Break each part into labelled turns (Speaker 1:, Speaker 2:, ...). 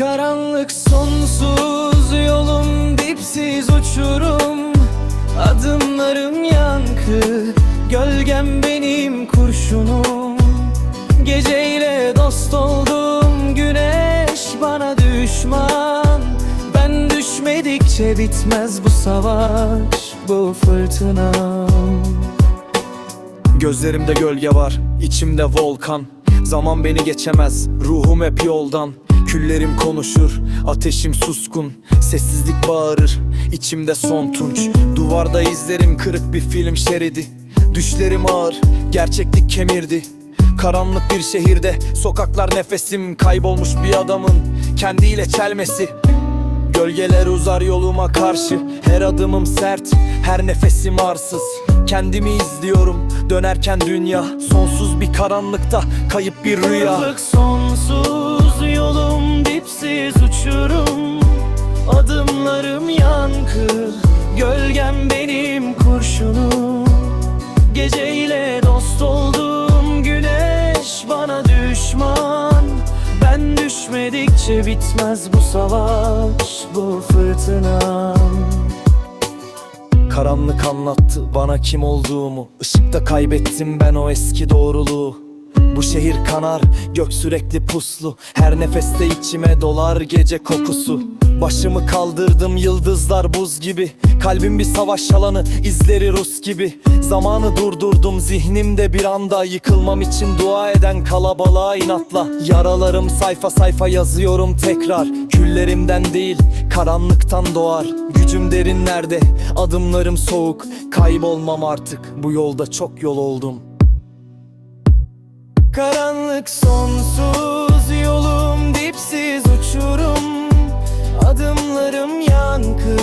Speaker 1: Karanlık sonsuz yolum dipsiz uçurum. Adımlarım yankı Gölgem benim kurşunum. Geceyle dost oldum Güneş bana düşman. Ben düşmedikçe bitmez bu savaş Bu fırtınam
Speaker 2: Gözlerimde gölge var, içimde volkan. Zaman beni geçemez, ruhum hep yoldan Küllerim konuşur, ateşim suskun Sessizlik bağırır, içimde son tunç. Duvarda izlerim kırık bir film şeridi. Düşlerim ağır, gerçeklik kemirdi. Karanlık bir şehirde, sokaklar nefesim Kaybolmuş bir adamın kendiyle çelmesi. Gölgeler uzar yoluma karşı Her adımım sert, her nefesim arsız. Kendimi izliyorum dönerken dünya Sonsuz bir karanlıkta kayıp bir rüya.
Speaker 1: Karanlık sonsuz dipsiz uçurum Adımlarım yankı Gölgem benim kurşunum. Geceyle dost oldum Güneş bana düşman. Ben düşmedikçe bitmez bu savaş Bu fırtınam
Speaker 2: Karanlık anlattı bana kim olduğumu. Işıkta kaybettim ben o eski doğruluğu Bu şehir kanar, gök sürekli puslu. Her nefeste içime dolar gece kokusu. Başımı kaldırdım yıldızlar buz gibi. Kalbim bir savaş alanı, izleri Rus gibi. Zamanı durdurdum zihnimde bir anda Yıkılmam için dua eden kalabalığa inatla. Yaralarım sayfa sayfa yazıyorum tekrar. Küllerimden değil, karanlıktan doğar. Gücüm derinlerde, adımlarım soğuk. Kaybolmam artık, bu yolda çok yol oldum
Speaker 1: Karanlık sonsuz yolum dipsiz uçurum. Adımlarım yankı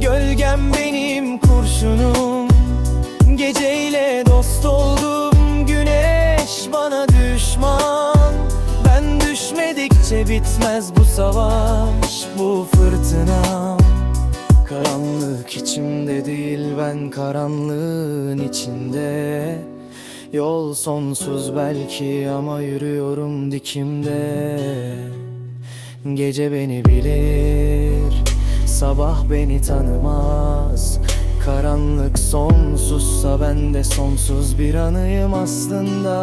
Speaker 1: Gölgem benim kurşunum. Geceyle dost oldum Güneş bana düşman. Ben düşmedikçe bitmez bu savaş Bu fırtınam Karanlık içimde değil ben karanlığın içinde Yol sonsuz belki ama yürüyorum dikimde. Gece beni bilir, sabah beni tanımaz. Karanlık sonsuzsa ben de sonsuz bir anıyım aslında.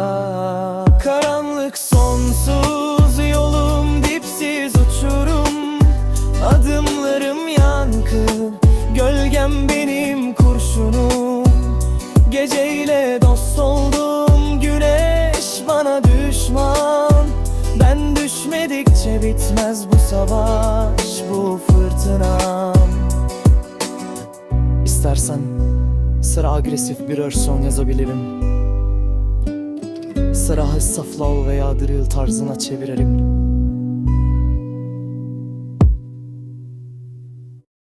Speaker 1: Karanlık sonsuz yolum dipsiz uçurum. Adımlarım yankı, gölgem benim kurşunum. Geceyle dost düşmedikçe bitmez bu savaş bu fırtınam İstersen sıra agresif birer son yazabilirim. Sıra hız saflav veya drill tarzına çevirelim